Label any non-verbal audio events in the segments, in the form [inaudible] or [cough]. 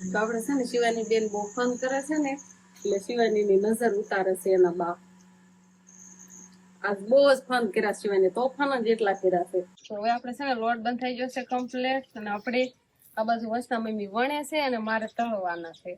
તો આપણે છે ને શિવાની બેન બહુ ફોન કરે છે ને, એટલે શિવાની ની નજર ઉતારે છે એના બાપ આજ બહુ જ ફોન કર્યા શિવાની તોફાન જ એટલા કર્યા છે. હવે આપણે છે ને લોટ બંધ થઈ જશે કમ્પ્લેટ અને આપણે આ બાજુ વસના મમ્મી વણે છે અને મારે તળવાના છે.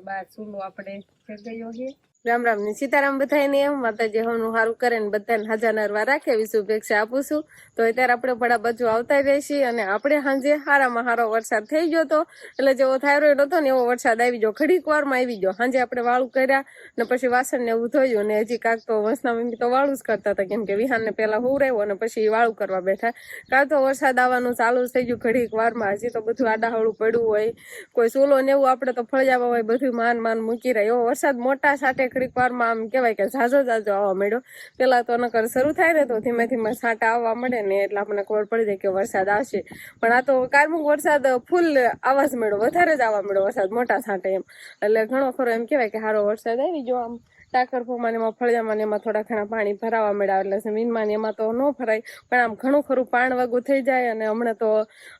બાર ચૂલો આપણે થઈ ગયો છે રામ રામની સીતારામ બધાય ને એમ, માતાજી હવનું સારું કરે ને બધાને હાજા નરવા રાખે એવી શુભેચ્છા આપું છું. તો અત્યારે આપણે ભડા બાજુ આવતા છીએ અને આપણે સાંજે હારામાં હારો વરસાદ થઈ ગયો હતો એટલે જેવો થાઇરોઈડ હતો ને એવો વરસાદ આવી ગયો. ઘડીક વારમાં આવી ગયો. સાંજે આપણે વાળું કર્યા ને પછી વાસણ ને એવું ધોયું ને હજી કાક તો વંશના મમ્મી તો વાળું જ કરતા હતા, કેમ કે પેલા હુરાયો અને પછી વાળું કરવા બેઠા. કાં તો વરસાદ આવવાનું ચાલુ થઈ ગયું ઘડીક વારમાં. હજી તો બધું આડાહળું પડ્યું હોય, કોઈ સોલો ને એવું આપણે તો ફળજાવા હોય બધું માન માન મૂકી રહ્યા. એવો વરસાદ મોટા સાથે ઘડીક વારમાં આમ કહેવાય કે ઝાઝો ઝાઝો આવવા મળ્યો પેલા તો નકર શરૂ થાય ને તો ધીમે ધીમે છાંટા આવવા મળે ને એટલે આપણને ખબર પડી જાય કે વરસાદ આવશે. પણ આ તો કારમુક વરસાદ ફૂલ આવાજ જ મળ્યો, વધારે જ આવવા મળ્યો વરસાદ, મોટા છાંટે એમ. એટલે ઘણો ખરો એમ કહેવાય કે સારો વરસાદ આવી ગયો આમ. ટાકર ફોમાં એમાં ફળિયામાં એમાં થોડા ઘણા પાણી ભરાવા મળ્યા એટલે જમીનમાં એમાં તો ન ભરાય. પણ આમ ઘણું ખરું પાણ વાગું થઈ જાય અને હમણાં તો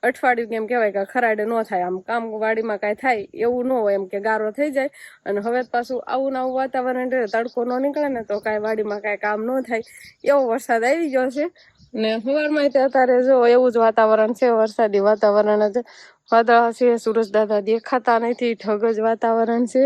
અઠવાડિયું કેમ કહેવાય કે ખરાડે ન થાય. આમ કામ વાડીમાં કાંઈ થાય એવું ન હોય એમ કે ગારો થઈ જાય અને હવે પાછું આવું ને વાતાવરણ રહે, તડકો ન નીકળે ને તો કાંઈ વાડીમાં કાંઈ કામ ન થાય. એવો વરસાદ આવી ગયો છે. ને સવારમાં અત્યારે જો એવું જ વાતાવરણ છે, વરસાદી વાતાવરણ જ. વાદળા છે સૂરજ દાદા દેખાતા નથી ઠગ જ વાતાવરણ છે.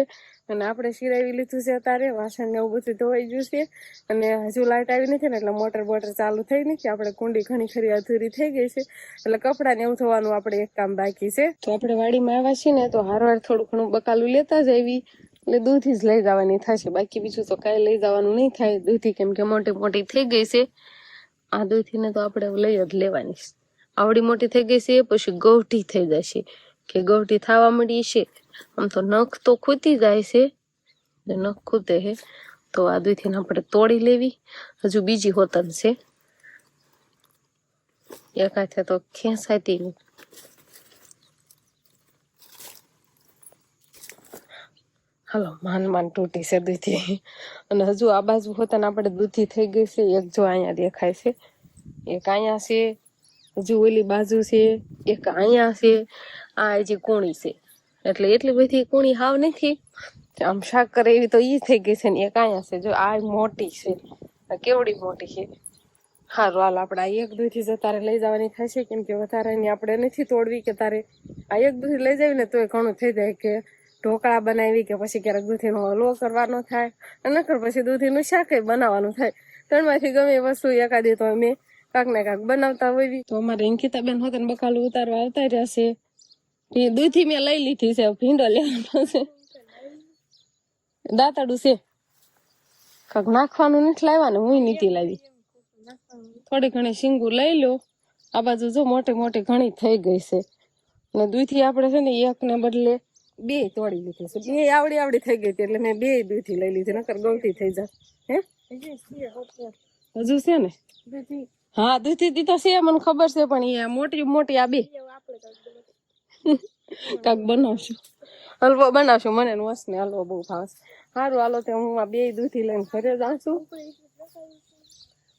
અને આપણે સિરાવી લીધું છે અત્યારે વાસણ ને એવું બધું ધોવાઈ ગયું છે. અને હજુ લાઇટ આવી નથી ને એટલે મોટર બોટર ચાલુ થઈ નથી આપણે કુંડી ઘણી ખરી અધૂરી થઈ ગઈ છે. એટલે કપડાં ને એવું ધોવાનું આપણે એક કામ બાકી છે. તો આપણે વાડીમાં આવ્યા છીએ ને, તો હારવાર થોડું ઘણું બકાલું લેતા જ આવી. એટલે દૂધી જ લઈ જવાની થશે, બાકી બીજું તો કાંઈ લઈ જવાનું નહીં થાય. દૂધી કેમ કે મોટી મોટી થઈ ગઈ છે. આ દૂધીને તો આપણે લઈ જ લેવાની આવડી મોટી થઈ ગઈ છે, પછી ગૌઠી થઈ જશે. કે ગૌટી થવા મળી છે. આમ તો નખ તો ખૂતી જાય છે. નખ ખૂતે છે. તો આ દૂધીને આપણે તોડી લેવી. હજુ બીજી હોતન છે. એક હાથે તો ખેંચાતી નહીં. હાલો, માન માન તૂટી છે દૂધી. અને હજુ આ બાજુ હોતન આપણે દૂધી થઈ ગઈ છે. એક જો અહીંયા દેખાય છે. એક અહીંયા છે. હજુ ઓલી બાજુ છે, એક અહીંયા છે, આ જે કોણી છે. એટલે એટલી બધી કોણી હાવ નથી. આમ શાક કરે એવી તો ઈ થઈ ગઈ છે ને એક અહીંયા છે. જો આ મોટી છે. કેવડી મોટી છે. હારું, હાલ આપણે આ એક દૂધી જો તારે લઈ જવાની થશે કેમ કે વધારાની આપણે નથી તોડવી કે તારે. આ એક દૂધી લઈ જાવી ને તોય ઘણું થઈ જાય કે ઢોકળા બનાવી કે પછી ક્યારેક દૂધીનો હલવો કરવાનો થાય. અને નકર પછી દૂધીનું શાક બનાવવાનું થાય. ત્રણમાંથી ગમે એ વસ્તુ એકાદી તો અમે કાંક ને કાંક બનાવતા હોય તો અમારે અંકિતા બેન હોતા બકાલું ઉતારવા આવતા રહ્યા છે એ દૂધી મેં લઈ લીધી છે ભીંડો લેવાનો છે. દાંતાડું છે. કાંક નાખવાનું નથી લાવ્યા ને હું નથી લાવી. થોડી ઘણી શીંગુ લઈ લો. આ બાજુ જો મોટી મોટી ઘણી થઈ ગઈ છે. અને દૂધી આપણે છે ને એક ને બદલે બે તોડી લીધી છે. બે આવડી આવડી થઈ ગઈ હતી એટલે મેં બે દૂધી લઈ લીધી નકર ગૌઠી થઈ જાય હે? હજુ છે ને? હા દૂધી તો છે, મને ખબર છે, પણ એ મોટી મોટી આ બે. કાક બનાવશું. હલવો બનાવશું, મને વસ ને હલવો બહુ ભાવશે સારું હાલો તો હું આ બે દૂધી લઈને ઘરે જાઉં છું.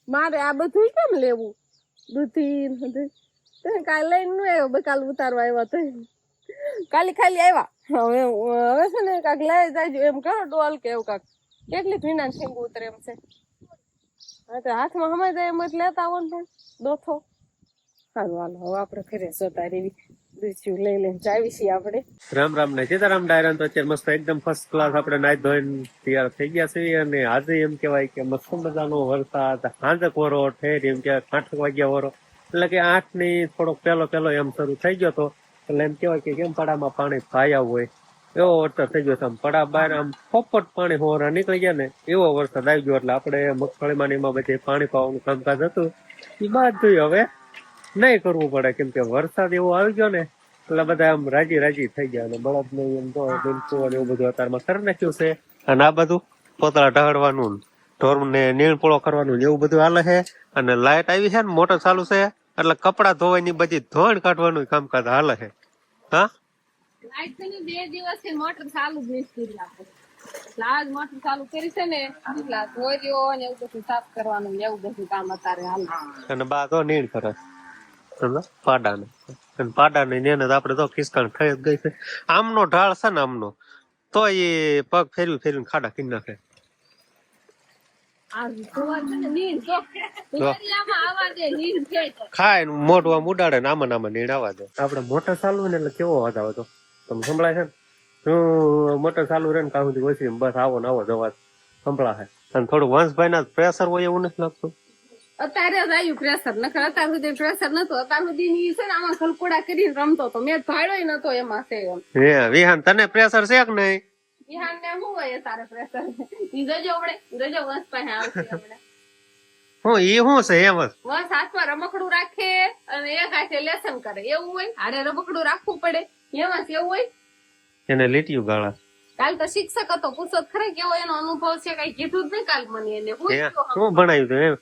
મારે આ બધું કેમ લેવું? દૂધી બધું કાલે લઈને નું આવ્યો બકાલ ઉતારવા આવ્યા તો. કાલે ખાલી આવ્યા? હવે હવે છે ને કાક લઈ જાય એમ કરો ડોલ કે એવું કાક. કેટલી ભીના શીંગ ઉતરે એમ છે? હાથમાં જાય એમ જ લેતા આવો ને દોથો સારું હાલો, હવે આપણે ઘરે જતા રેવી દૂધિયું લઈ લઈને જાવી છીએ આપણે. રામ રામ ને સીતારામ ડાયરા તો અત્યારે મસ્ત એકદમ ફર્સ્ટ ક્લાસ આપણે નાઈ ધોઈને તૈયાર થઈ ગયા છે અને આજે એમ કેવાય કે મસ્ત મજાનો વરસાદ સાંજે કોરો ઠેર એમ કે આઠ વાગ્યા વરો એટલે કે આઠની થોડોક પેલો પેલો એમ શરૂ થઈ ગયો તો એટલે એમ કેવાય કે કેમ પાડામાં પાણી પાયા હોય. એવો વરસાદ થઈ ગયો આમ પડા બહાર આમ પોપટ પાણી હોરા નીકળી ગયા ને એવો વરસાદ આવી ગયો એટલે આપણે મગફળીમાં એમાં બધે પાણી પાવાનું કામકાજ હતું. એ બાદ જોયું હવે નહીં કરવું પડે, કેમ કે વરસાદ એવો આવી ગયો ને એટલે બધા આમ રાજી રાજી થઈ ગયા અને બળદ ને એમ તો બિલકુલ એવું બધું અત્યારમાં કરી નાખ્યું છે. અને આ બધું પોતળા ઢાળવાનું ઢોર ને નીણપોળો કરવાનું એવું બધું હાલે છે. અને લાઈટ આવી છે ને, મોટર ચાલુ છે. એટલે કપડા ધોવાની બધી ધોણ કાઢવાનું કામકાજ હાલે છે. હા? લાઈટ બે દિવસથી મોટર ચાલુ જ નથી કરી આપણે. એટલે આજ મોટર ચાલુ કરી છે ને એટલે આ ને એવું બધું સાફ કરવાનું એવું બધું કામ અત્યારે હાલ. અને બા તો નીણ કરે પાડાને. અને પાડાને એને આપણે તો ખિસકાણ થઈ જ ગઈ છે. આમનો ઢાળ છે ને આમનો તો એ પગ ફેરવી ફેરવીને ખાડા કરી નાખે. ખાય મોઢું આમ ઉડાડે ને આમાં ને નીડ આવા દે. આપડે મોટા ચાલુ ને એટલે કેવો અવાજ આવે તો? તમે સંભળાય છે ને? હું મોટર ચાલુ રહે ને કાં સુધી ઓછી બસ આવો ને આવો જવા સંભળાશે અને થોડું વંશભાઈ ના પ્રેશર હોય એવું નથી લાગતું? અત્યારે જ આવ્યું પ્રેશર નખર અત્યાર સુધી પ્રેશર નતો અત્યાર સુધી ની છે ને આમાં ખલકોડા કરીને રમતો તો મેં ભાડો નતો એમાં છે હે વિહાન તને પ્રેશર છે કે નહીં? વિહાન ને શું હોય તારે પ્રેશર ઈ જજો આપણે જજો વંશ પાસે આવશે હું ઈ શું છે એમ જ. વંશ હાથમાં રમકડું રાખે અને એક હાથે લેસન કરે. એવું હોય? હારે રમકડું રાખવું પડે. એમાં કેવું હોય? એને લીટીયું ગાળા કાલ તો શિક્ષક હતો પૂછો ખરે કેવો એનો અનુભવ છે કઈ કીધું જ નહીં કાલ મને એને. શું ભણાયું તું એમ?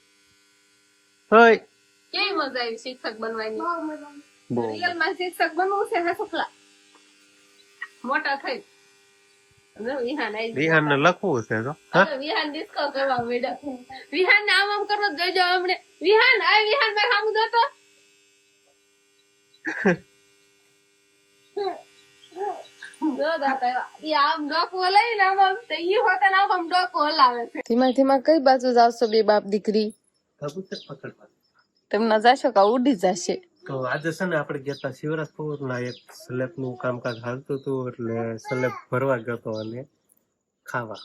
હોય. કેવી મજા આવી શિક્ષક બનવાની? રિયલમાં શિક્ષક બનવું છે હે શુક્લા? મોટા થઈ. વિહાન આવી વિહાન ને લખવું છે તો વિહાન ડિસ્કો કરવા માંડ્યો વિહાન ને આમ આમ કરવા જોજો હમણે. વિહાન આ વિહાન ભાઈ સામું જોતો ધીમા ધીમા કઈ બાજુ જાવશો બે બાપ દીકરી? કબૂતર પકડવા તેમના જાશો કા ઉડી જશે? તો આજે છે ને આપણે ગયા તા શિવરાજપુર ના એક સ્લેબનું કામકાજ હાલતું હતું એટલે સ્લેબ ભરવા ગયો હતો અને ખાવા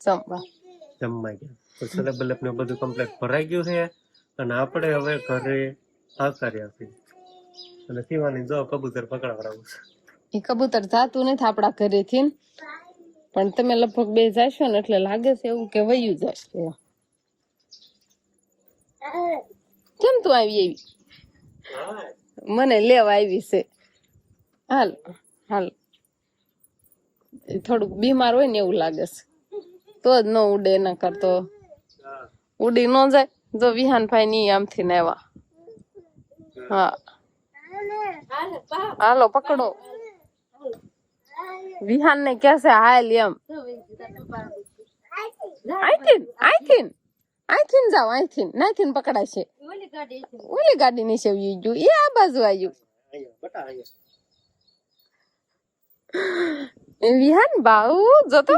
જમવા. જમવા ગયા. તો સ્લેબ ને બધું કમ્પ્લીટ ભરાઈ ગયું છે અને આપણે હવે ઘરે આવતા રહ્યા છીએ. અને શિવાની જો કબૂતર પકડાવડાવું એ કબૂતર જાતું નથી આપડા ઘરેથી. પણ તમે લગભગ બે જાશો ને એટલે લાગે છે એવું કે વયું જશે. કેમ તું આવી એવી? મને લેવા આવી છે. હાલ હાલ. થોડુંક બીમાર હોય ને એવું લાગે છે. તો જ ન ઉડે એના કરતો. ઉડી ન જાય. જો વિહાનભાઈ ની આમથી ને આવ્યા. હા. હાલો, પકડો. વિહાન ને છે, હાલ એમ. આઈથીન આઈથીન આઈથીન જાવ આઈથીન નાઈથીન પકડાશે ઓલી ગાડી ની સેવી ગયું. એ આ બાજુ આવ્યું વિહાન બાઉ જોતો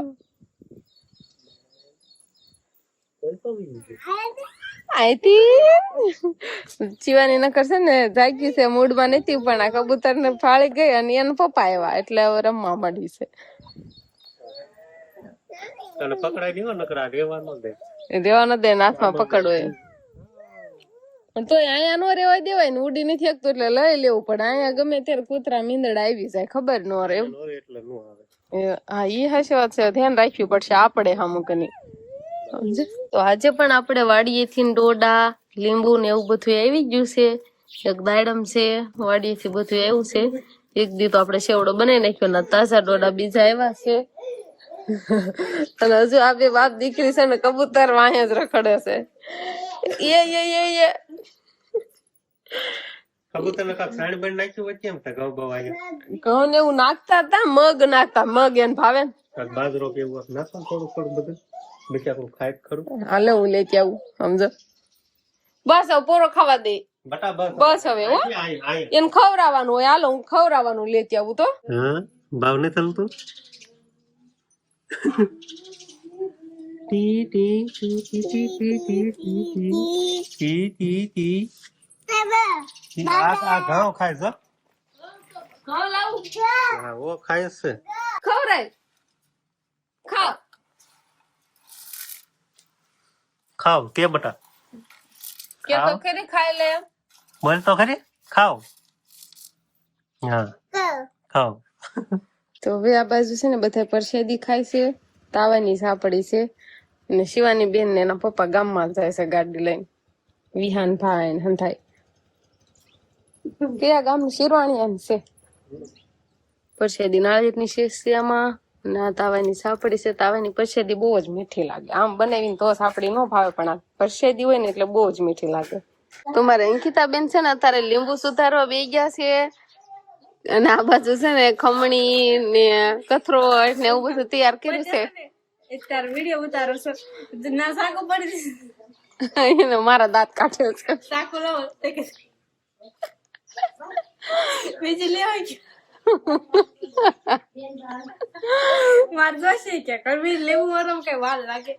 આઈથી જીવાની નકર કરશે ને જાગી છે મૂડમાં નથી પણ આ કબૂતર ને ફાળી ગઈ અને એના પપ્પા આવ્યા એટલે હવે રમવા મળી છે. તને પકડાઈ દેવો નકરા રેવા દે. એ દે તોય અહીંયા નો રેવાય દેવાય ને ઉડી નથી શકતું એટલે લઈ લેવું પડે. અહીંયા ગમે ત્યારે કૂતરા મીંદડા આવી જાય ખબર ન રહે. ન નો હા ઈ હાચી વાત છે ધ્યાન રાખવું પડશે આપણે સમજે? તો આજે પણ આપણે વાડીએથી ડોડા લીંબુ ને એવું બધું આવી ગયું છે. એક દાડમ છે વાડીએથી બધું આવ્યું છે. એક દી તો આપણે સેવડો બનાવી નાખ્યો ને તાજા ડોડા બીજા આવ્યા છે. અને હજુ આ બે બાપ દીકરી છે ને કબૂતર વાહે જ રખડે છે. એ એ એ એ કબૂતર ને નાખ્યું ઘઉં એવું નાખતા હતા મગ નાખતા મગ એને ભાવે બાજરો કે એવું નાખો થોડું થોડું બધું. બિચારું ખાય જ ખરું હાલે હું લેતી આવું સમજો બસ હવે પોરો ખાવા દે બટા બસ બસ હવે હો એને ખવડાવવાનું હોય હાલો હું ખવડાવવાનું લેતી આવું તો હા ભાવ નહીં તો ટી ટી ટી ટી ટી ટી ટી ટી ટી ટી ટી આ ઘઉં ખાય છે ઘઉં લાવું હા ઓ ખાય છે ખવડાય ખાવ ખાવ કે બટા? કે તો ખરી ખાઈ લે બોલ તો ખરી? ખાવ. હા. ખાવ. તો હવે આ બાજુ છે ને બધા પરસેદી ખાય છે તાવાની સાપડી છે અને શિવાની બેન ને એના પપ્પા ગામમાં જાય છે ગાડી લઈને. વિહાન ભાઈ ને હંધાઈ [laughs] કયા ગામ શિરવાણી એમ છે? પરસેદી નાળિયેરની શેષ આ તાવાની સાપડી છે તાવાની પરસેદી બહુ જ મીઠી લાગે. આમ બનાવીને તો સાપડી ન ભાવે પણ આ પરસેદી હોય ને એટલે બહુ જ મીઠી લાગે. તમારે અંકિતા બેન છે ને અત્યારે લીંબુ સુધારવા બે ગયા છે. અને આ બાજુ છે ને ખમણી ને કથરો ને એવું બધું તૈયાર કર્યું છે. તારો વીડિયો ઉતારો છો. ના સાકો પડી એને મારા દાંત કાઢ્યો છે. સાકો લાવો બીજી લેવાય કે? [laughs] મારે જોશે કે કરવી લેવું વરમ કઈ વાર લાગે.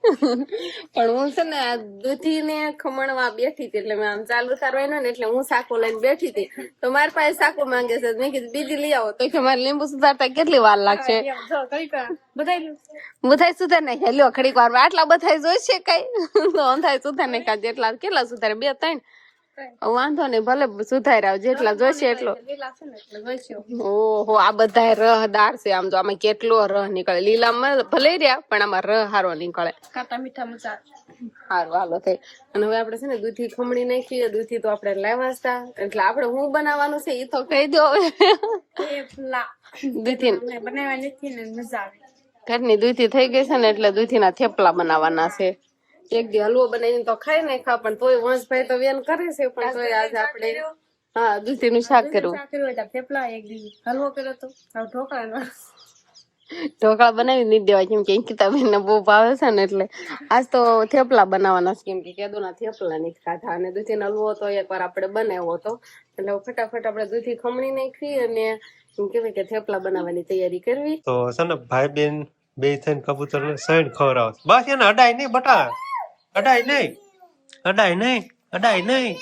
પણ હું છે ને દૂધી ને ખમણવા બેઠી હતી એટલે મેં આમ ચાલુ કરવાનું ને એટલે હું સાકો લઈને બેઠી હતી. તો મારી પાસે સાકો માંગે છે. મેં કીધું બીજી લઈ આવો. તો કે મારે લીંબુ સુધારતા કેટલી વાર લાગશે? બધાય સુધાર નાખ્યા લ્યો ઘડીક વાર. આટલા બધાય જોઈશે કઈ? તો અંધાય સુધાર નાખ્યા જેટલા કેટલા સુધારે? બે ત્રણ. વાંધો નહીં ભલે સુધાર્યા જેટલા જોઈશે એટલો ઓહો આ બધા રહદાર છે આમ જો આમાં કેટલો રહ નીકળે. લીલામાં ભલે રહ્યા પણ આમાં રહ હારો નીકળે. કાટા મીઠા મચા હારું હાલો થઈ. અને હવે આપણે છે ને દૂધી ખમણી નાખીએ દૂધી તો આપણે લાવ્યા હતા એટલે આપણે હું બનાવવાનું છે એ તો કહી દો હવે. દૂધી મને બનાવવા નથી ને મજા આવે. ઘરની દૂધી થઈ ગઈ છે ને એટલે દૂધીના થેપલા બનાવવાના છે. એક દી હલવો બનાવીને તો ખાઈ ને ખા પણ તોય વંશભાઈ તો વેન કરે છે પણ તોય આજે આપણે હા દૂધી નું શાક કર્યું એટલે થેપલા એક દી હલવો કર્યો તો. ઢોકળાનો ઢોકળા બનાવી નહીં દેવા કેમ કે અંકિતાબેન ને બહુ ભાવે છે ને એટલે. આજ તો થેપલા બનાવવાના છે કેમ કે કેદુના થેપલા નહીં ખાધા. અને દૂધી હલવો તો એકવાર આપણે બનાવ્યો હતો. એટલે ફટાફટ આપણે દૂધી ખમણી નાખી અને એમ કહેવાય કે થેપલા બનાવવાની તૈયારી કરવી. તો છે ને ભાઈ બેન બે થઈને કબૂતર ને સૈન ખવડાવ. બસ એને અડાય નહીં બટા. અડાય નહીં. અડાય નહીં અડાય નહીં.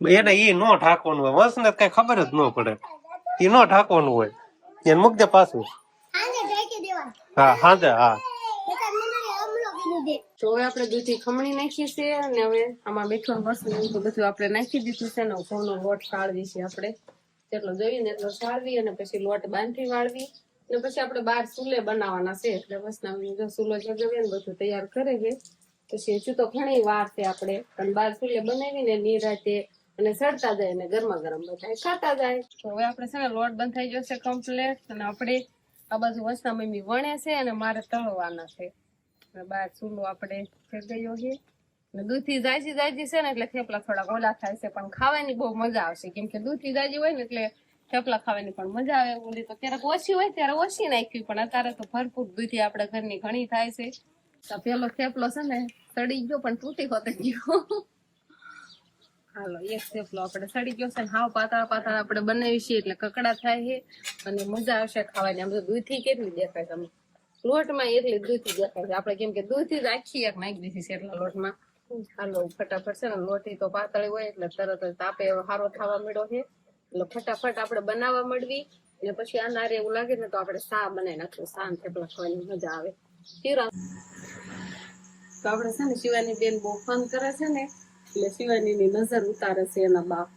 એને ઈ નો ઢાંકવાનું હોય. વંશ ને કઈ ખબર જ ન પડે. ઈ નો ઢાંકવાનું હોય. એને મૂકજે પાછું. હા, હાજે, હા. તો હવે આપણે દૂધી ખમણી નાખીએ છીએ અને હવે આમાં મીઠું એવું બધું આપણે નાખી દીધું છે ને ઘઉંનો લોટ સાળવી છે આપણે. જેટલો જોઈએ એટલો સાળવી અને પછી લોટ બાંધી વાળવી. અને પછી આપણે બાર ચૂલે બનાવવાના છે. એટલે જો ચૂલો જગાવીએ ને બધું તૈયાર કરે છે. પછી હજુ તો ઘણી વાર છે આપણે. પણ બાર ચૂલે બનાવીને નિરાતે અને સડતા જાય ને ગરમા ગરમ બધા ખાતા જાય. તો હવે આપણે છે ને લોટ બંધાઈ જશે કમ્પ્લેટ અને આપણે આ બાજુ વસના મમ્મી વણે છે અને મારે તળવાના છે. બાર ચૂલો આપણે ગયો છે. દૂધી જાજી જાજી છે ને એટલે થેપલા થોડા ઓલા થાય છે, પણ ખાવાની બહુ મજા આવશે. કેમ કે દૂધી જાજી હોય ને એટલે થેપલા ખાવાની પણ મજા આવે ઓલી તો ક્યારેક ઓછી હોય ત્યારે ઓછી નાખવી, પણ અત્યારે તો ભરપૂર દૂધી આપણા ઘરની ઘણી થાય છે. તો પેલો થેપલો છે ને, સડી ગયો પણ તૂટી ખોતે ગયો. હાલો, એક થેપલો આપણે સડી ગયો છે ને, હાવ પાતળા પાતળા આપણે બનાવી છીએ એટલે કકડા થાય છે અને મજા આવશે ખાવાની. આમ તો દૂધી કેટલી દેખાય તમને લોટમાં એટલી દૂધી દેખાય છે. આપણે કેમ કે દૂધી જ આખી એક નાખી દીધી છે એટલા લોટમાં. હાલો, ફટાફટ છે ને, લોટી તો પાતળી હોય એટલે તરત જ તાપે સારો થવા મળ્યો છે. એટલે ફટાફટ આપણે બનાવવા મળવી અને પછી આ નારે એવું લાગે ને તો આપણે સા બનાવી નાખશું સા ને થેપલા ખાવાની મજા આવે. શીરા તો આપણે છે ને શિવાની બેન બહુ ફોન કરે છે ને એટલે શિવાની ની નજર ઉતારે છે એના બાપ.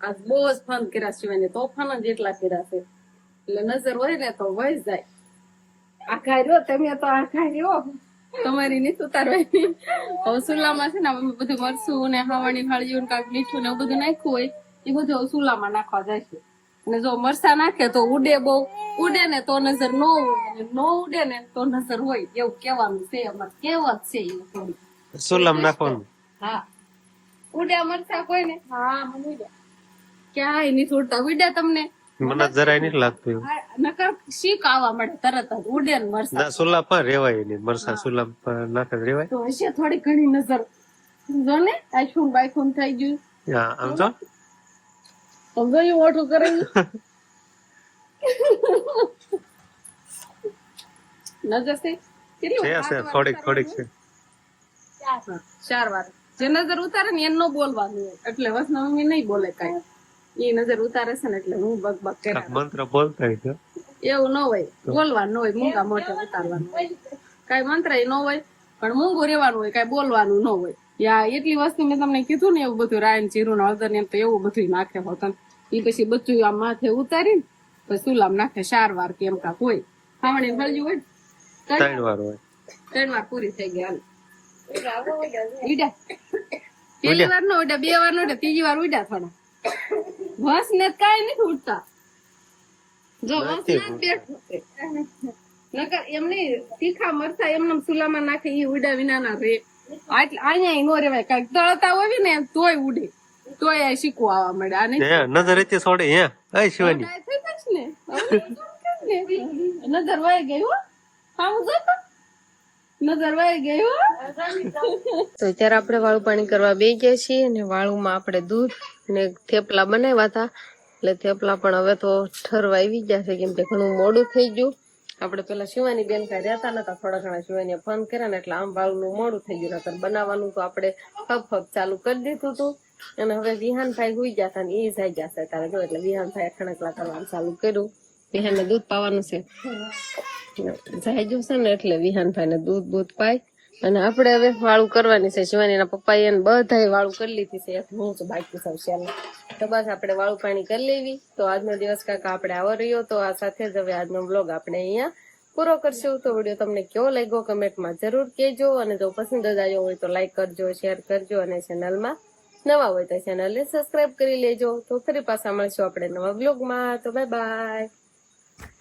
આજ બહુ જ ફોન કર્યા શિવાની તોફાન જ એટલા કર્યા છે. એટલે નજર હોય ને તો વહી જાય. આખા રહ્યો તમે તો આખા રહ્યો. તમારી નીત ઉતારવાની. હવે સુલામાં છે ને બધું મરસું ને હાવણી હળિયું કાંઈક મીઠું ને એવું બધું નાખ્યું હોય. એ બધું હવે નાખવા જાય છે અને જો મરસા નાખે તો ઉડે બહુ ઉડે ને તો નજર નો ઉડે નો ઉડે ને તો નજર હોય. એવું કેવાનું છે અમારે કેવત છે એ થોડી સુલમ નાખવાનું? હા. ઉડ્યા મરસા કોઈ ને હા મને ક્યાંય નહીં ઉડતા. ઉડ્યા તમને? મને જરાય નહીં લાગતું. નકર શીખ આવવા મળે તરત જ. ઉડે ને મરસા. ના સુલા પર રેવાય નહીં મરસા સુલા પર નાખે રેવાય. તો હશે થોડી ઘણી નજર. જો ને? આઈફોન બાઈફોન થઈ ગયું. હા આમ સમજાયું ઓઠું કરે [laughs] નજર છે? કેટલી છે છે થોડીક થોડીક છે? ચાર વાર. જે નજર ઉતારે ને એનો બોલવાનું હોય. એટલે વસના મમ્મી નહીં બોલે કાંઈ. એ નજર ઉતારે છે ને એટલે હું બક બક કરે. મંત્ર બોલતા હોય છે. એવું ન હોય. બોલવાનું ન હોય મૂંગા મોઢે ઉતારવાનું હોય. કાંઈ મંત્ર ન હોય પણ મૂંગું રહેવાનું હોય કાઈ બોલવાનું ન હોય. યા એટલી વસ્તુ મેં તમને કીધું ને એવું બધું રાયન જીરું ને હળદર ને એમ તો એવું બધું નાખે હોતન એ પછી બધું આમ માથે ઉતારીને પછી સુલામ નાખે ચાર વાર કે એમ કાંક હોય. ખાવણી હળજ્યું હોય ત્રણ વાર હોય. ત્રણ વાર પૂરી થઈ ગયા હાલ. ઉડ્યા પેલી વાર નો ઉડા બે વાર નો ઉડ્યા ત્રીજી વાર ઉડ્યા થોડા. વંશ ને કાંઈ નથી ઉડતા. જો વંશ ને નકર એમ નહીં તીખા મરચા એમને સુલામાં નાખે ઈ ઉડા વિના ના રે. અહીંયા નો રેવાય. કાંઈક તળતા હોય ને તોય ઉડે. તોય શીખવું આવવા મળે. આ નજર રીતે છોડે હે અય શિવાની. આ થઈ જશે ને હવે નજર વહી ગઈ હા. હું જોતો. નજર વાઈ ગઈ તો અત્યારે આપણે વાળું પાણી કરવા બે ગયા છીએ અને વાળુમાં આપણે દૂધ ને થેપલા બનાવ્યા હતા. એટલે થેપલા પણ હવે તો ઠરવા આવી ગયા છે. કેમ કે ઘણું મોડું થઈ ગયું. આપણે પેલા શિવાની બેન કઈ રહેતા નતા થોડા ઘણા શિવાની ફોન કર્યા ને એટલે આમ વાળું મોડું થઈ ગયું. નતર બનાવવાનું તો આપણે ફબ ફબ ચાલુ કરી દીધું હતું અને હવે વિહાનભાઈ હુઈ ગયા હતા ને એ જાય ગયા છે તારે જો એટલે વિહાનભાઈ ખણકલા કરવાનું ચાલુ કર્યું. વિહાનને દૂધ પાવાનું છે. જાય જશે ને એટલે વિહાનભાઈ ને દૂધ બૂધ પાય. અને આપણે હવે વાળું કરવાની છે. શિવાનીના પપ્પાએ એને બધાએ વાળું કરી લીધી છે. હું જ બાકી સૌ ચાલો તો બસ આપણે વાળું પાણી કરી લેવી. તો આજનો દિવસ કાકા આપણે આવો રહ્યો. તો આ સાથે જ હવે આજનો બ્લોગ આપણે અહીંયા પૂરો કરશું. તો વીડિયો તમને કેવો લાગ્યો કમેન્ટમાં જરૂર કહેજો. અને જો પસંદ જ આવ્યો હોય તો લાઈક કરજો શેર કરજો અને ચેનલમાં નવા હોય તો ચેનલને સબસ્ક્રાઇબ કરી લેજો. તો ફરી પાછા મળશું આપણે નવા બ્લોગમાં તો બાય બાય